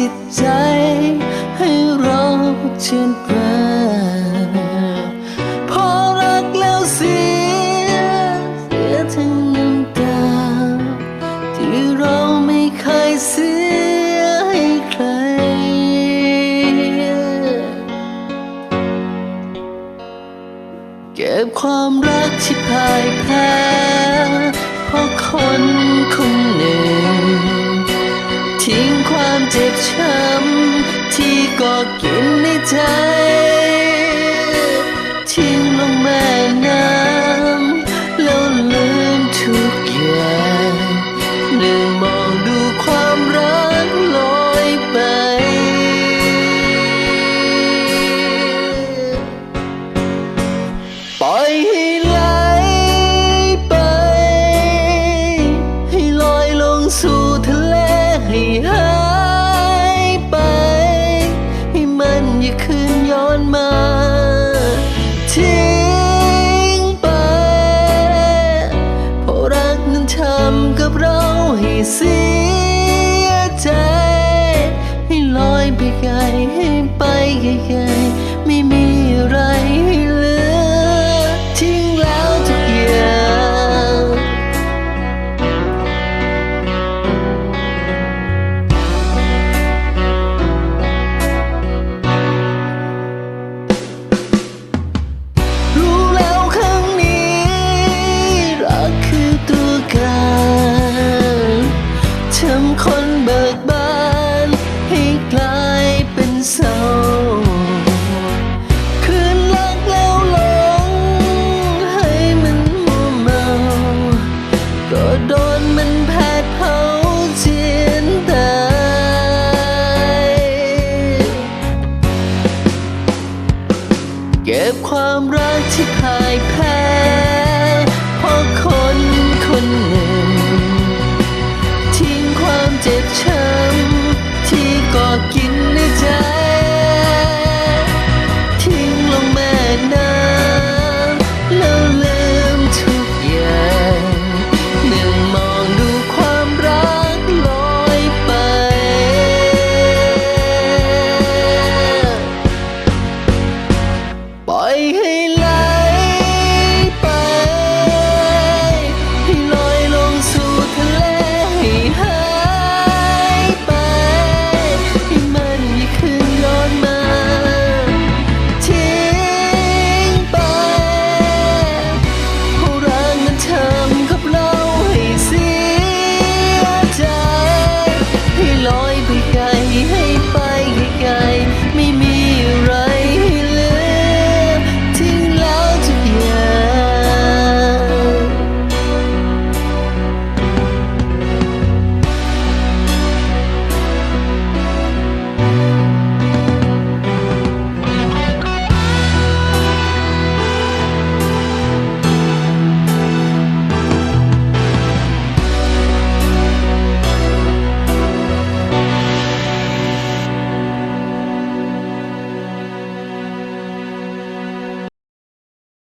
จิตใจ ให้เราชื่นปราพอรักแล้วเสีย เสียทั้งน้ำตา ที่เราไม่เคยเสียให้ใคร เก็บความรักที่พ่ายแพ้ กินในใจทิ้งลงแม่น้ำ ให้ไปใหญ่